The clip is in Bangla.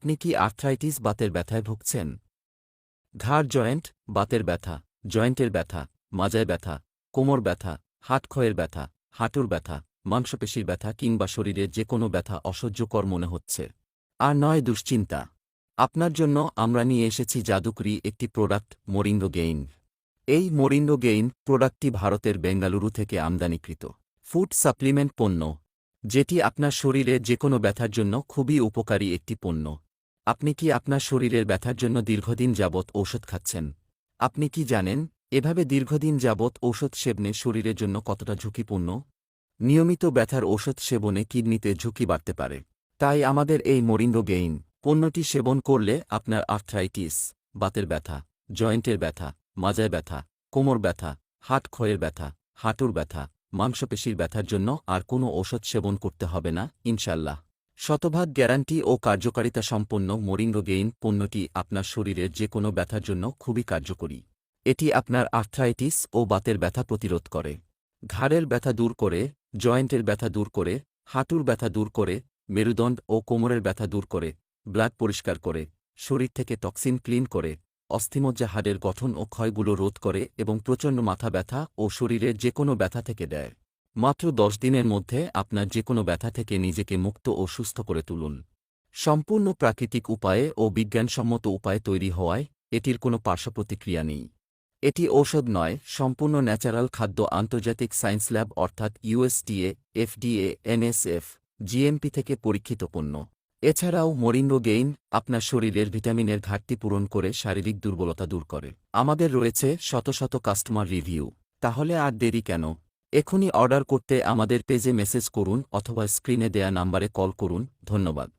আপনি কি আর্থ্রাইটিস বাতের ব্যথায় ভুগছেন? ঘাড় জয়েন্ট বাতের ব্যথা জয়েন্টের ব্যথা, মাজায় ব্যথা, কোমর ব্যথা হাট ক্ষয়ের ব্যথা, হাঁটুর ব্যথা, মাংসপেশির ব্যথা কিংবা শরীরে যে কোনো ব্যথা অসহ্যকর মনে হচ্ছে। আর নয়, দুশ্চিন্তা। আপনার জন্য আমরা নিয়ে এসেছি জাদুকরি একটি প্রোডাক্ট মরিন্ডো গেইন এই মরিন্ডো গেইন প্রোডাক্টটি ভারতের বেঙ্গালুরু থেকে আমদানিকৃত। ফুড সাপ্লিমেন্ট পণ্য। যেটি আপনার শরীরে যে কোনো ব্যথার জন্য খুবই উপকারী একটি পণ্য। আপনি কি আপনার শরীরের ব্যথার জন্য দীর্ঘদিন যাবৎ ঔষধ খাচ্ছেন? আপনি কি জানেন, এভাবে দীর্ঘদিন যাবৎ ঔষধ সেবনে শরীরের জন্য কতটা ঝুঁকিপূর্ণ? নিয়মিত ব্যথার ঔষধ সেবনে কিডনিতে ঝুঁকি বাড়তে পারে। তাই আমাদের এই মরিন্ডো গেইন পণ্যটি সেবন করলে আপনার আর্থ্রাইটিস, বাতের ব্যথা, জয়েন্টের ব্যথা, মাজায় ব্যথা, কোমর ব্যথা, হাট ক্ষয়ের ব্যথা, হাঁটুর ব্যথা, মাংসপেশির ব্যথার জন্য আর কোনো ঔষধ সেবন করতে হবে না ইনশাল্লাহ শতভাগ গ্যারান্টি ও কার্যকারিতা সম্পন্ন মরিঙ্গো গেইন পণ্যটি আপনার শরীরের যে কোনো ব্যথার জন্য খুবই কার্যকরী। এটি আপনার আর্থ্রাইটিস ও বাতের ব্যথা প্রতিরোধ করে। ঘাড়ের ব্যথা দূর করে, জয়েন্টের ব্যথা দূর করে, হাঁটুর ব্যথা দূর করে, মেরুদণ্ড ও কোমরের ব্যথা দূর করে, ব্লাড পরিষ্কার করে, শরীর থেকে টক্সিন ক্লিন করে, অস্থিমজ্জা হাড়ের গঠন ও ক্ষয়গুলো রোধ করে এবং প্রচণ্ড মাথা ব্যথা ও শরীরের যে কোনো ব্যথা থেকে দেয়। মাত্র দশ দিনের মধ্যে আপনার যে কোনো ব্যথা থেকে নিজেকে মুক্ত ও সুস্থ করে তুলুন। সম্পূর্ণ প্রাকৃতিক উপায়ে ও বিজ্ঞানসম্মত উপায়ে তৈরি হওয়ায় এটির কোনো পার্শ্বপ্রতিক্রিয়া নেই। এটি ঔষধ নয়, সম্পূর্ণ ন্যাচারাল খাদ্য আন্তর্জাতিক সায়েন্স ল্যাব অর্থাৎ ইউএসডিএ এফডিএ এনএসএফ জিএমপি থেকে পরীক্ষিত পণ্য। এছাড়াও মরিঙ্গো গেইন আপনার শরীরের ভিটামিনের ঘাটতি পূরণ করে শারীরিক দুর্বলতা দূর করে। আমাদের রয়েছে শত শত কাস্টমার রিভিউ। তাহলে আর দেরি কেন? এখনই অর্ডার করতে আমাদের পেজে মেসেজ করুন অথবা স্ক্রিনে দেয়া নাম্বারে কল করুন। ধন্যবাদ।